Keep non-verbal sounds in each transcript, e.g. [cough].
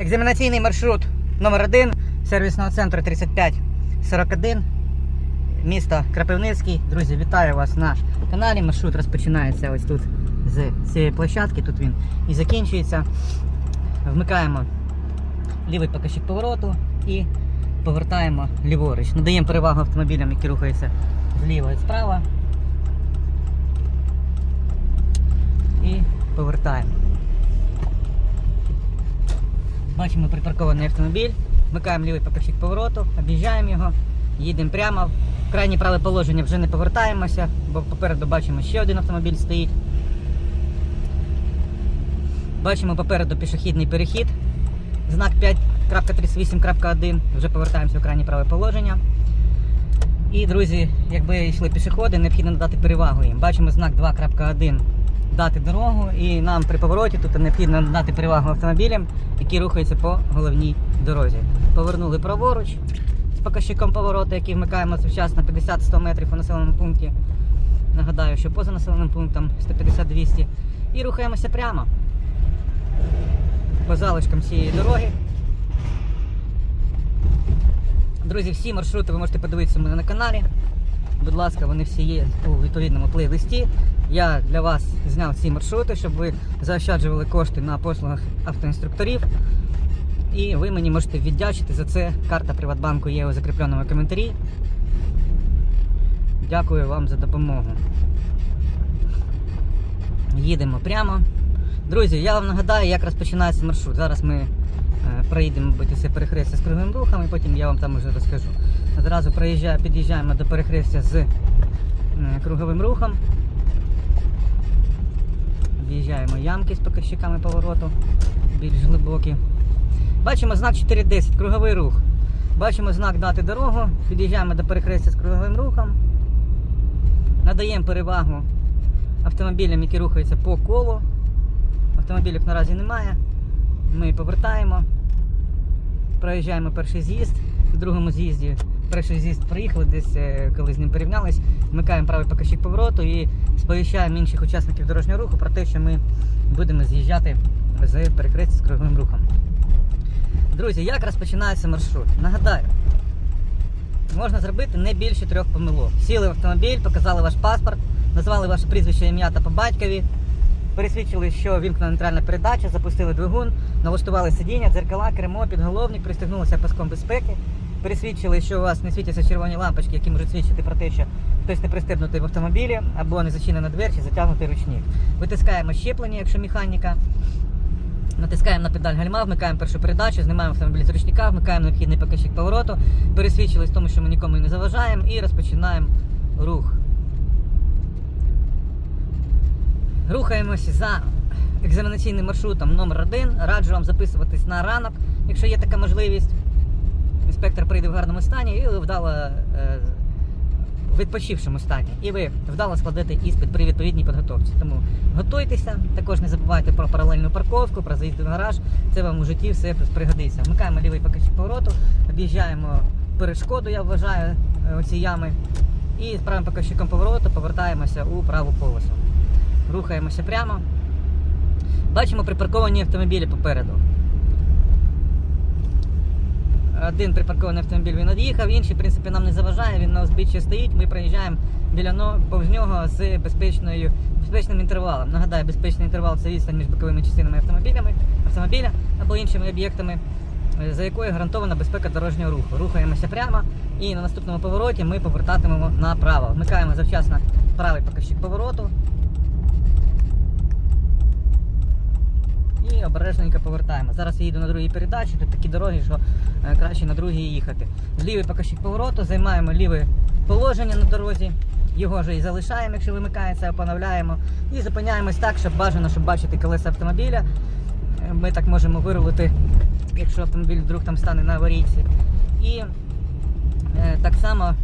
Екзаменаційний маршрут номер 1 сервісного центру 3541, місто Крапивницький. Друзі, вітаю вас на каналі. Маршрут розпочинається ось тут з цієї площадки. Тут він і закінчується. Вмикаємо лівий показчик повороту і повертаємо ліворуч. Надаємо перевагу автомобілям, які рухаються зліва і справа. І повертаємо. Бачимо припаркований автомобіль, вмикаємо лівий показчик повороту, об'їжджаємо його, їдемо прямо. В крайнє праве положення вже не повертаємося, бо попереду бачимо ще один автомобіль стоїть. Бачимо попереду пішохідний перехід. Знак 5.38.1. Вже повертаємося в крайнє праве положення. І, друзі, якби йшли пішоходи, необхідно надати перевагу їм. Бачимо знак 2.1 дати дорогу, і нам при повороті тут необхідно надати перевагу автомобілям, які рухаються по головній дорозі. Повернули праворуч з показчиком повороту, який вмикаємо завчасно 50-100 метрів по населеному пункті. Нагадаю, що поза населеним пунктом 150-200. І рухаємося прямо по залишкам цієї дороги. Друзі, всі маршрути ви можете подивитися у мене на каналі. Будь ласка, вони всі є у відповідному плейлисті. Я для вас зняв ці маршрути, щоб ви заощаджували кошти на послугах автоінструкторів. І ви мені можете віддячити за це. Карта Приватбанку є у закріпленому коментарі. Дякую вам за допомогу. Їдемо прямо. Друзі, я вам нагадаю, як розпочинається маршрут. Зараз ми е, проїдемо, усе перехрестя з круговим рухом, і потім я вам там вже розкажу. Одразу проїжджаю, під'їжджаємо до перехрестя з е, круговим рухом. В'їжджаємо ямки з показчиками повороту, більш глибокі. Бачимо знак 410, круговий рух. Бачимо знак дати дорогу, під'їжджаємо до перехрестя з круговим рухом. Надаємо перевагу автомобілям, які рухаються по колу. Автомобілів наразі немає. Ми повертаємо, проїжджаємо перший з'їзд. В другому з'їзді перший з'їзд проїхали, десь е, коли з ним порівнялись, вмикаємо правий показчик повороту і сповіщаємо інших учасників дорожнього руху про те, що ми будемо з'їжджати з перехрестя з круговим рухом. Друзі, як розпочинається маршрут? Нагадаю, можна зробити не більше трьох помилок. Сіли в автомобіль, показали ваш паспорт, назвали ваше прізвище ім'я та по батькові, пересвідчили, що вімкнена нейтральна передача, запустили двигун, налаштували сидіння, дзеркала, кермо, підголовник, пристегнулися паском безпеки, пересвідчили, що у вас не світяться червоні лампочки, які можуть свідчити про те, що хтось не пристебнутий в автомобілі, або не зачинена двері чи затягнутий ручник. Витискаємо щеплення, якщо механіка. Натискаємо на педаль гальма, вмикаємо першу передачу, знімаємо автомобіль з ручника, вмикаємо необхідний показчик повороту, пересвідчились в тому, що ми нікому не заважаємо і розпочинаємо рух. Рухаємося за екзаменаційним маршрутом номер 1 Раджу вам записуватись на ранок, якщо є така можливість. Інспектор прийде в гарному стані і вдало е, в відпочившому стані. І ви вдало складете іспит при відповідній підготовці. Тому готуйтеся, також не забувайте про паралельну парковку, про заїзд в гараж. Це вам у житті все пригодиться. Вмикаємо лівий показчик повороту, об'їжджаємо перешкоду, я вважаю, е, оці ями. І з правим показчиком повороту повертаємося у праву полосу. Рухаємося прямо. Бачимо припарковані автомобілі попереду. Один припаркований автомобіль він від'їхав, інший, в принципі, нам не заважає, він на узбіччі стоїть, ми проїжджаємо біля но, повз нього з безпечною, безпечним інтервалом. Нагадаю, безпечний інтервал це відстань між боковими частинами автомобілями, автомобіля або іншими об'єктами, е, за якою гарантована безпека дорожнього руху. Рухаємося прямо і на наступному повороті ми повертатимемо направо. Вмикаємо завчасно правий показчик повороту. І обережненько повертаємо. Зараз я їду на другій передачі, тут такі дороги, що е, краще на другій їхати. Лівий показчик повороту, займаємо ліве положення на дорозі, його ж і залишаємо, якщо вимикається, поновляємо. І зупиняємось так, щоб бажано, щоб бачити колеса автомобіля. Е, Ми так можемо вирулити, якщо автомобіль вдруг там стане на аварійці. І е, так само.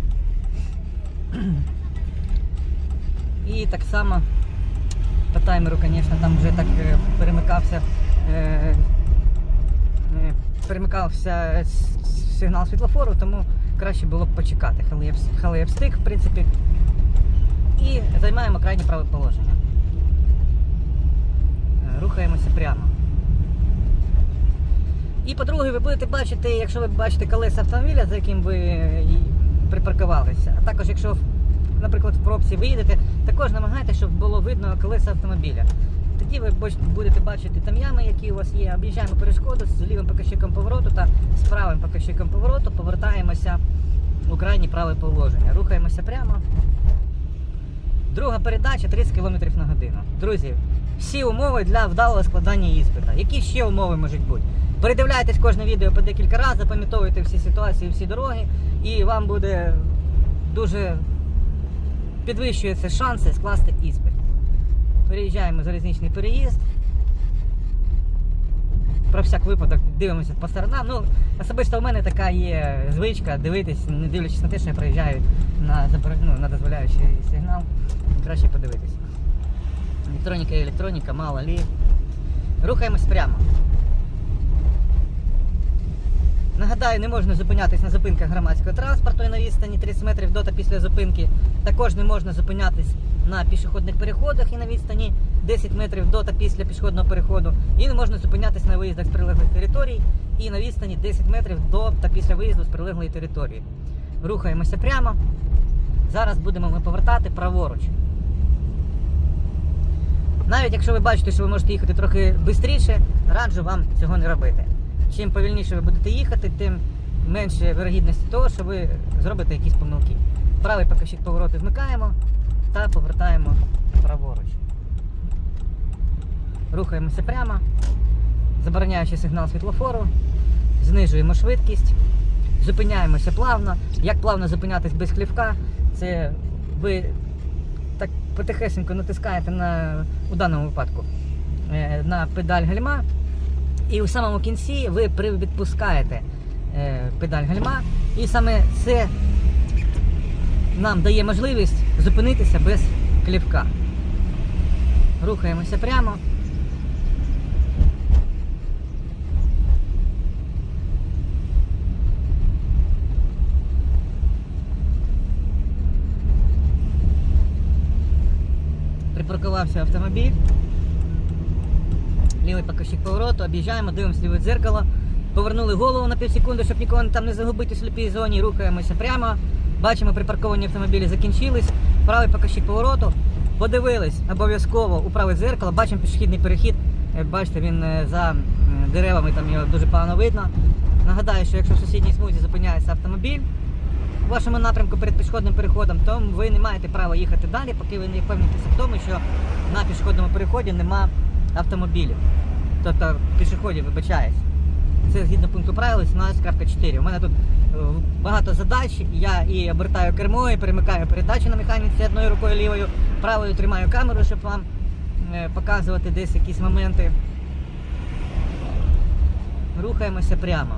[clears throat] І так само по таймеру, звісно, там вже так е, перемикався. е, е, Перемикався сигнал світлофору, тому краще було б почекати. Але я, встиг, в принципі. І займаємо крайнє праве положення. Е, Рухаємося прямо. І по-друге, ви будете бачити, якщо ви бачите колеса автомобіля, за яким ви припаркувалися. А також, якщо, наприклад, в пробці ви їдете, також намагайтеся, щоб було видно колеса автомобіля. Тоді ви будете бачити там ями, які у вас є. Об'їжджаємо перешкоду з лівим показчиком повороту та з правим показчиком повороту, повертаємося у крайнє праве положення. Рухаємося прямо. Друга передача 30 км на годину. Друзі, всі умови для вдалого складання іспита. Які ще умови можуть бути? Передивляйтесь кожне відео по декілька разів, запам'ятовуйте всі ситуації, всі дороги, і вам буде дуже підвищуються шанси скласти іспит. Переїжджаємо залізничний переїзд. Про всяк випадок дивимося по сторонам. Ну, особисто у мене така є звичка дивитись, не дивлячись на те, що я проїжджаю на, ну, на дозволяючий сигнал. Краще подивитись. Електроніка і електроніка, мало лі. Рухаємось прямо. Нагадаю, не можна зупинятись на зупинках громадського транспорту і на відстані 30 метрів до та після зупинки. Також не можна зупинятись на пішохідних переходах і на відстані 10 метрів до та після пішохідного переходу. І не можна зупинятись на виїздах з прилеглих територій і на відстані 10 метрів до та після виїзду з прилеглої території. Рухаємося прямо. Зараз будемо ми повертати праворуч. Навіть якщо ви бачите, що ви можете їхати трохи швидше, раджу вам цього не робити. Чим повільніше ви будете їхати, тим менше вирогідності того, що ви зробите якісь помилки. Правий покажчик повороту вмикаємо та повертаємо праворуч. Рухаємося прямо, забороняючи сигнал світлофору, знижуємо швидкість, зупиняємося плавно. Як плавно зупинятись без хлівка, це ви так потихесенько натискаєте на, у даному випадку е, на педаль гальма. І у самому кінці ви відпускаєте е, педаль гальма. І саме це нам дає можливість зупинитися без клівка. Рухаємося прямо. Припаркувався автомобіль. Лівий покажчик повороту, об'їжджаємо, дивимося ліве дзеркало. Повернули голову на півсекунди, щоб нікого там не загубити в сліпій зоні. Рухаємося прямо. Бачимо, припарковані автомобілі закінчились. Правий покажчик повороту. Подивились обов'язково у праве дзеркало. Бачимо пішохідний перехід. Як бачите, він е, за деревами там його дуже погано видно. Нагадаю, що якщо в сусідній смузі зупиняється автомобіль у вашому напрямку перед пішохідним переходом, то ви не маєте права їхати далі, поки ви не впевнитеся в тому, що на пішохідному переході нема автомобілів. Тобто пішоходів, вибачаюсь. Це згідно пункту правил 17.4. У мене тут е, багато задач. Я і обертаю кермо, і перемикаю передачі на механіці одною рукою лівою, правою тримаю камеру, щоб вам е, показувати десь якісь моменти. Рухаємося прямо.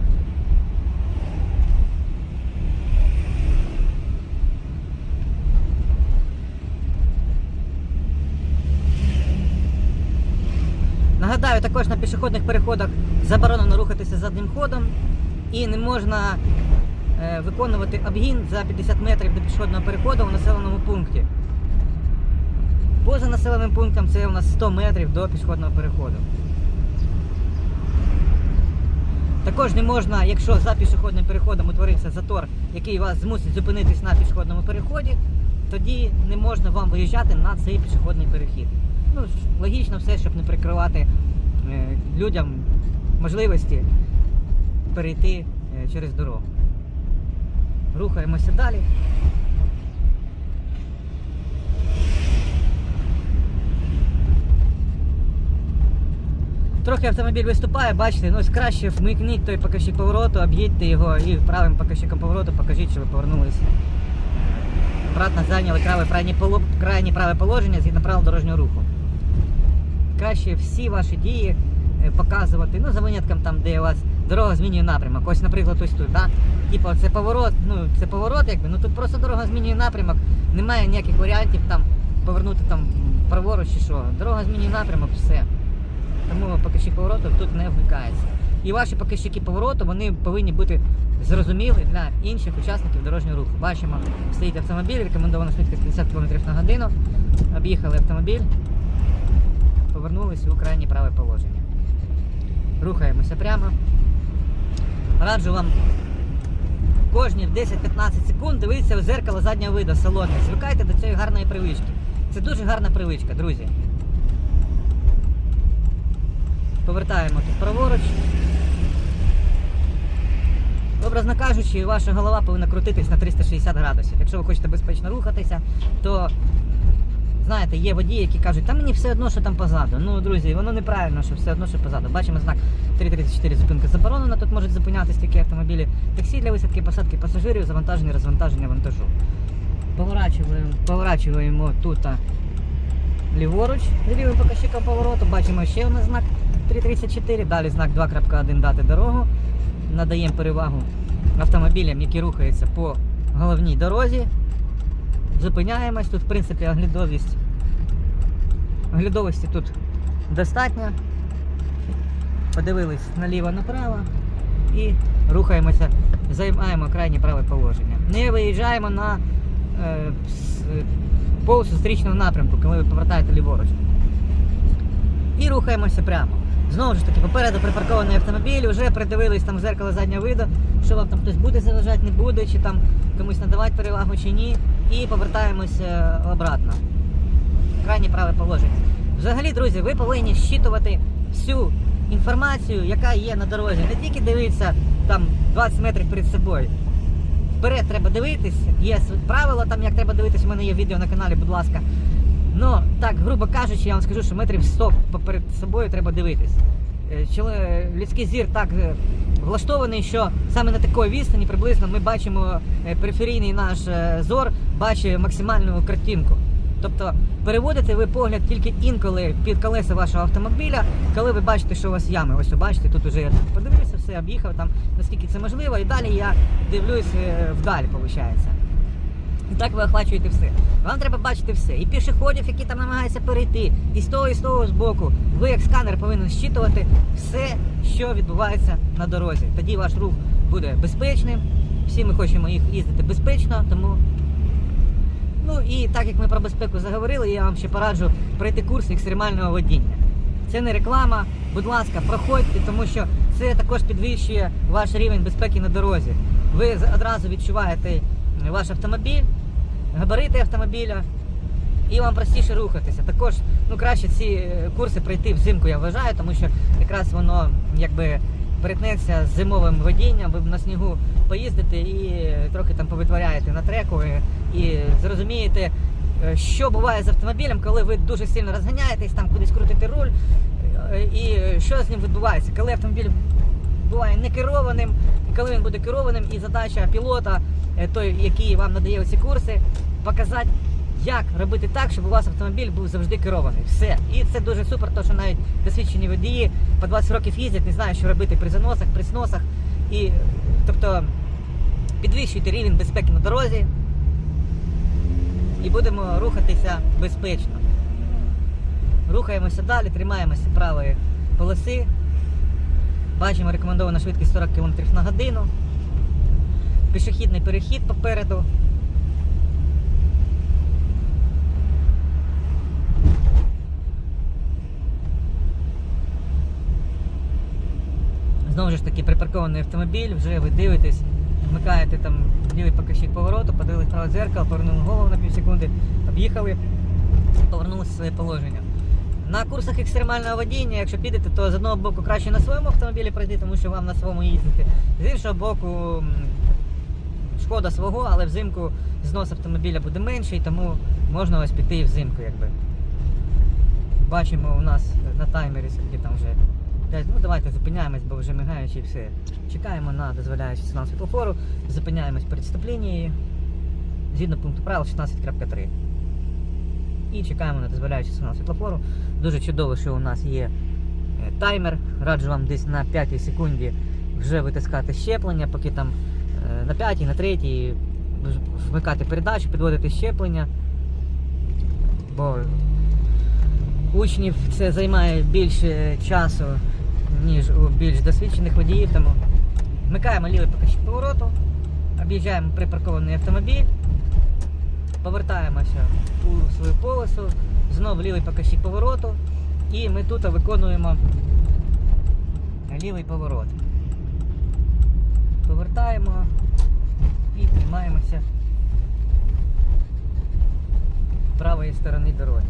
Нагадаю, також на пішохідних переходах заборонено рухатися заднім ходом і не можна е, виконувати обгін за 50 метрів до пішохідного переходу в населеному пункті. Поза населеним пунктом це у нас 100 метрів до пішохідного переходу. Також не можна, якщо за пішохідним переходом утворився затор, який вас змусить зупинитись на пішохідному переході, тоді не можна вам виїжджати на цей пішохідний перехід. Ну, логічно все, щоб не прикривати е, людям можливості перейти е, через дорогу. Рухаємося далі. Трохи автомобіль виступає, бачите, ну ось краще вмикніть той покажчик повороту, об'їдьте його і правим покажчиком повороту покажіть, що ви повернулися. Обратно зайняли крайнє, праве положення згідно правил дорожнього руху. Краще всі ваші дії е, показувати, ну за винятком там, де у вас дорога змінює напрямок. Ось, наприклад, ось тут, да? Типу, це поворот, ну це поворот, якби, ну тут просто дорога змінює напрямок, немає ніяких варіантів там повернути там праворуч чи що. Дорога змінює напрямок, все. Тому покажчик повороту тут не вмикається. І ваші покажчики повороту вони повинні бути зрозумілі для інших учасників дорожнього руху. Бачимо, стоїть автомобіль, рекомендована швидкість 50 км на годину. Об'їхали автомобіль, повернулися у крайнє праве положення. Рухаємося прямо. раджу вам кожні 10-15 секунд дивитися в зеркало заднього виду салону. Звикайте до цієї гарної привички. Це дуже гарна привичка, друзі. Повертаємо тут праворуч. Образно кажучи, ваша голова повинна крутитись на 360 градусів. Якщо ви хочете безпечно рухатися, то знаєте, є водії, які кажуть, та мені все одно, що там позаду. Ну, друзі, воно неправильно, що все одно, що позаду. Бачимо знак 334 зупинка заборонена. Тут можуть зупинятися такі автомобілі. Таксі для висадки, посадки пасажирів, завантаження, розвантаження вантажу. Поворачуємо, поворачуємо тут ліворуч, лівим показчиком повороту. Бачимо ще у нас знак 334, далі знак 2.1 дати дорогу. Надаємо перевагу автомобілям, які рухаються по головній дорозі. Зупиняємось. Тут, в принципі, оглядовість. Оглядовості тут достатньо. Подивились наліво-направо і рухаємося, займаємо крайнє праве положення. Не виїжджаємо на е, полосу зустрічного напрямку, коли ви повертаєте ліворуч. І рухаємося прямо. Знову ж таки, попереду припаркований автомобіль, вже придивились там в зеркало заднього виду, що вам там хтось буде заважати, не буде, чи там комусь надавати перевагу чи ні. І повертаємось е, обратно. Крайнє праве положення. Взагалі, друзі, ви повинні щитувати всю інформацію, яка є на дорозі. Не тільки дивитися там 20 метрів перед собою. Вперед треба дивитись, є правила там, як треба дивитись, у мене є відео на каналі, будь ласка. Ну, так, грубо кажучи, я вам скажу, що метрів 100 поперед собою треба дивитись. Е, Людський зір так е, влаштований, що саме на такій відстані приблизно ми бачимо е, периферійний наш е, зор, бачить максимальну картинку. Тобто переводите ви погляд тільки інколи під колеса вашого автомобіля, коли ви бачите, що у вас ями. Ось бачите, тут уже я подивився, все об'їхав там, наскільки це можливо, і далі я дивлюсь е, вдаль, виходить. І так ви охвачуєте все. Вам треба бачити все. І пішоходів, які там намагаються перейти, і з того, і з того з боку. Ви як сканер повинен щитувати все, що відбувається на дорозі. Тоді ваш рух буде безпечним. Всі ми хочемо їх їздити безпечно, тому. Ну і так як ми про безпеку заговорили, я вам ще пораджу пройти курс екстремального водіння. Це не реклама, будь ласка, проходьте, тому що це також підвищує ваш рівень безпеки на дорозі. Ви одразу відчуваєте ваш автомобіль, габарити автомобіля, і вам простіше рухатися. Також ну, краще ці е, курси пройти взимку, я вважаю, тому що якраз воно якби перетнеться з зимовим водінням, ви на снігу поїздите і е, трохи там повитворяєте на треку і, і зрозумієте, е, що буває з автомобілем, коли ви дуже сильно розганяєтесь, там кудись крутите руль, е, і що з ним відбувається, коли автомобіль буває не керованим, і коли він буде керованим, і задача пілота, е, той, який вам надає ці курси, показати, як робити так, щоб у вас автомобіль був завжди керований. Все. І це дуже супер, тому що навіть досвідчені водії по 20 років їздять, не знають, що робити при заносах, при сносах. І, тобто, підвищуйте рівень безпеки на дорозі і будемо рухатися безпечно. Рухаємося далі, тримаємося правої полоси. Бачимо рекомендована швидкість 40 км на годину. Пішохідний перехід попереду. Знову ж таки, припаркований автомобіль, вже ви дивитесь, вмикаєте там лівий показчик повороту, подивились праве дзеркало, повернули голову на пів секунди, об'їхали, повернулися в своє положення. На курсах екстремального водіння, якщо підете, то з одного боку краще на своєму автомобілі пройти, тому що вам на своєму їздити. З іншого боку, шкода свого, але взимку знос автомобіля буде менший, тому можна ось піти і взимку, якби. Бачимо у нас на таймері, скільки там вже. Ну давайте зупиняємось, бо вже мигаючи і все. Чекаємо на дозволяючий сигнал світлофору, зупиняємось перед стоп-лінією, згідно пункту правил 16.3 і чекаємо на дозволяючий сигнал світлофору. Дуже чудово, що у нас є е, таймер. Раджу вам десь на 5 секунді вже витискати щеплення, поки там е, на 5, на 3 вмикати передачу, підводити щеплення. Бо учнів це займає більше часу, ніж у більш досвідчених водіїв. Тому вмикаємо лівий покажчик повороту, об'їжджаємо припаркований автомобіль повертаємося у свою полосу, знову лівий покажчик повороту, і ми тут виконуємо лівий поворот. повертаємо і тримаємося правої сторони дороги.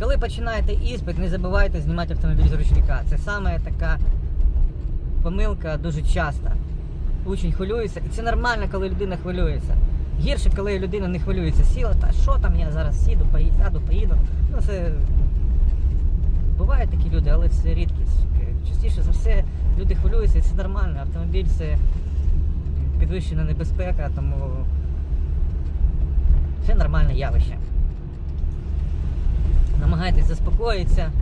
Коли починаєте іспит, не забувайте знімати автомобіль з ручника. Це саме така помилка дуже часта. Учень хвилюється, і це нормально, коли людина хвилюється. Гірше, коли людина не хвилюється, сіла, та що там я зараз сіду, поїду, поїду. Ну це бувають такі люди, але це рідкість. Частіше за все люди хвилюються, і це нормально. Автомобіль це підвищена небезпека, тому це нормальне явище. Намагайтесь заспокоїтися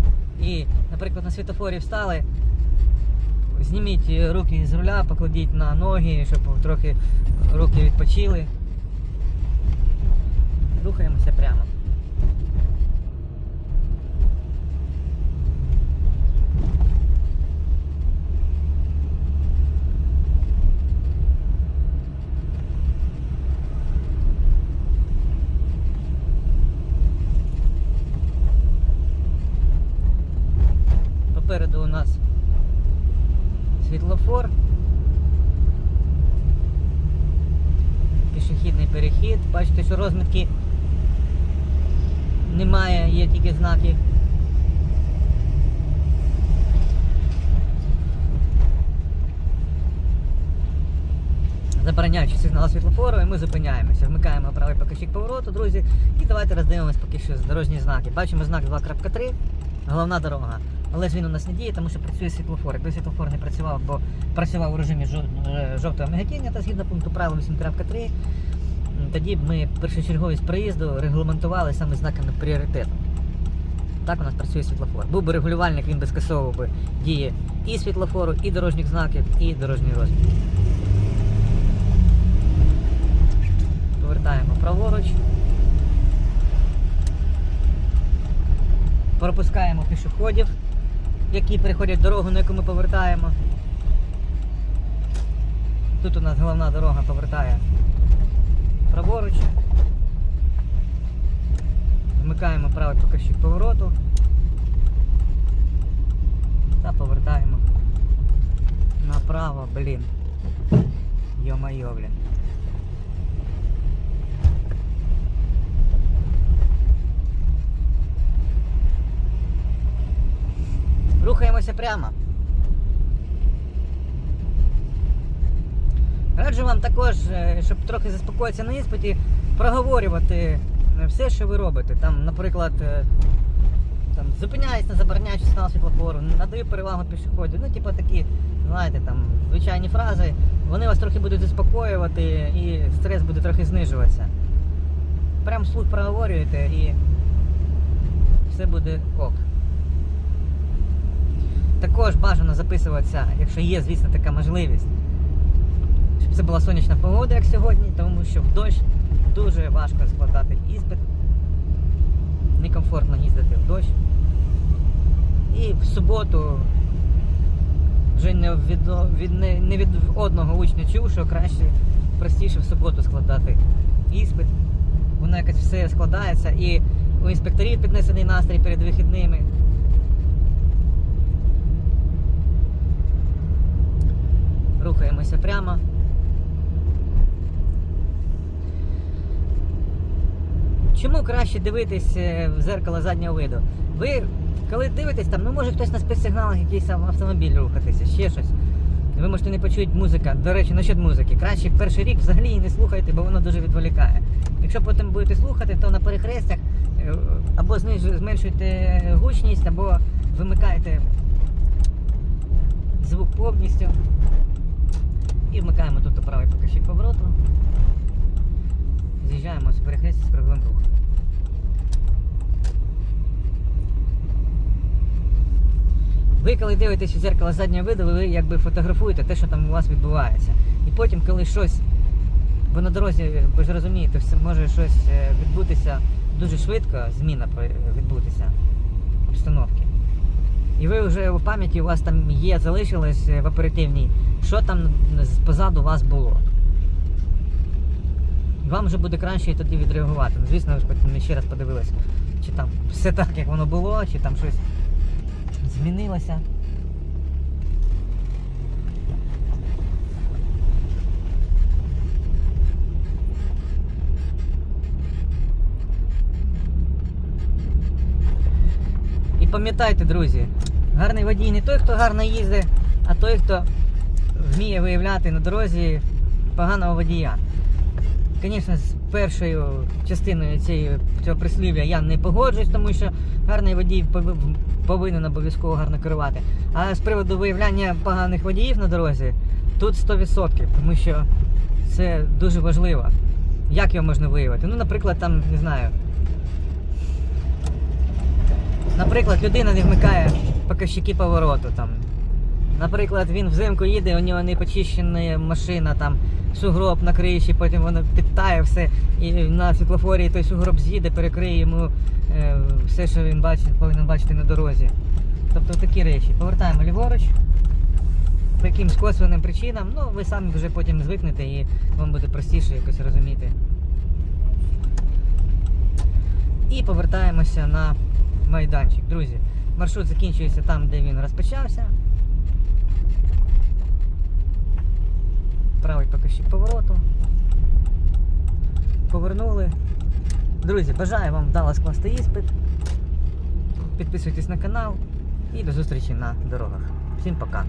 і, наприклад, на світофорі встали, зніміть руки з руля, покладіть на ноги, щоб трохи руки відпочили. Рухаємося прямо. Попереду у нас світлофор. Пішохідний перехід. Бачите, що розмітки немає, є тільки знаки. Забороняючи сигнал світлофору, і ми зупиняємося. Вмикаємо правий покажчик повороту, друзі, і давайте роздивимось поки що дорожні знаки. Бачимо знак 2.3, головна дорога. Але ж він у нас не діє, тому що працює світлофор. Якби світлофор не працював, бо працював у режимі е, жовтого миготіння та згідно пункту правил 8.3, тоді б ми першочерговість проїзду регламентували саме знаками пріоритету. Так у нас працює світлофор. Був би регулювальник, він би скасовував би дії і світлофору, і дорожніх знаків, і дорожній розмір. Повертаємо праворуч. Пропускаємо пішоходів, які переходять дорогу, на яку ми повертаємо. Тут у нас головна дорога повертає праворуч. Вмикаємо правий покажчик повороту та повертаємо направо, блін. Йо-майо, блін. Рухаємося прямо. Раджу вам також, е, щоб трохи заспокоїтися на іспиті, проговорювати е, все, що ви робите. Там, наприклад, е, там, зупиняюсь на забороняючи сигнал світлофору, надаю перевагу пішоходу. Ну, типу такі, знаєте, там, звичайні фрази, вони вас трохи будуть заспокоювати і стрес буде трохи знижуватися. Прям слух проговорюєте і все буде ок. Також бажано записуватися, якщо є, звісно, така можливість. Щоб це була сонячна погода, як сьогодні, тому що в дощ дуже важко складати іспит. Некомфортно їздити в дощ. І в суботу вже не від, від, не, не від одного учня чув, що краще простіше в суботу складати іспит. Воно якось все складається і у інспекторів піднесений настрій перед вихідними. Рухаємося прямо. Чому краще дивитись е, в зеркало заднього виду? Ви, коли дивитесь там, ну може хтось на спецсигналах якийсь автомобіль рухатися, ще щось. Ви можете не почути музика. До речі, насчет музики. Краще перший рік взагалі не слухайте, бо воно дуже відволікає. Якщо потім будете слухати, то на перехрестях е, або зменшуйте гучність, або вимикаєте звук повністю. І вмикаємо тут правий покажчик повороту. З'їжджаємо з перехрестя з круговим рухом. Ви коли дивитесь у зеркало заднього виду, ви якби фотографуєте те, що там у вас відбувається. І потім, коли щось, бо на дорозі, ви ж розумієте, може щось е, відбутися дуже швидко, зміна відбутися обстановки. І ви вже у пам'яті у вас там є, залишилось е, в оперативній, що там позаду вас було. Вам вже буде краще тоді відреагувати. Ну, звісно, ви ж потім ще раз подивились чи там все так, як воно було, чи там щось змінилося. І пам'ятайте, друзі, гарний водій не той, хто гарно їздить, а той, хто вміє виявляти на дорозі поганого водія. Звісно, з першою частиною цієї, цього прислів'я я не погоджуюсь, тому що гарний водій повинен обов'язково гарно керувати. А з приводу виявляння поганих водіїв на дорозі, тут 100%, тому що це дуже важливо. Як його можна виявити? Ну, наприклад, там, не знаю. Наприклад, людина не вмикає показчики повороту там. Наприклад, він взимку їде, у нього не почищена машина, там сугроб на криші, потім воно підтає все, і на світлофорі той сугроб з'їде, перекриє йому е, все, що він бачить, повинен бачити на дорозі. Тобто такі речі. Повертаємо ліворуч. По якимсь косвенним причинам, ну ви самі вже потім звикнете і вам буде простіше якось розуміти. І повертаємося на майданчик. Друзі, маршрут закінчується там, де він розпочався. Правий покажіть повороту. Повернули. Друзі, бажаю вам вдало скласти іспит. Підписуйтесь на канал і до зустрічі на дорогах. Всім пока!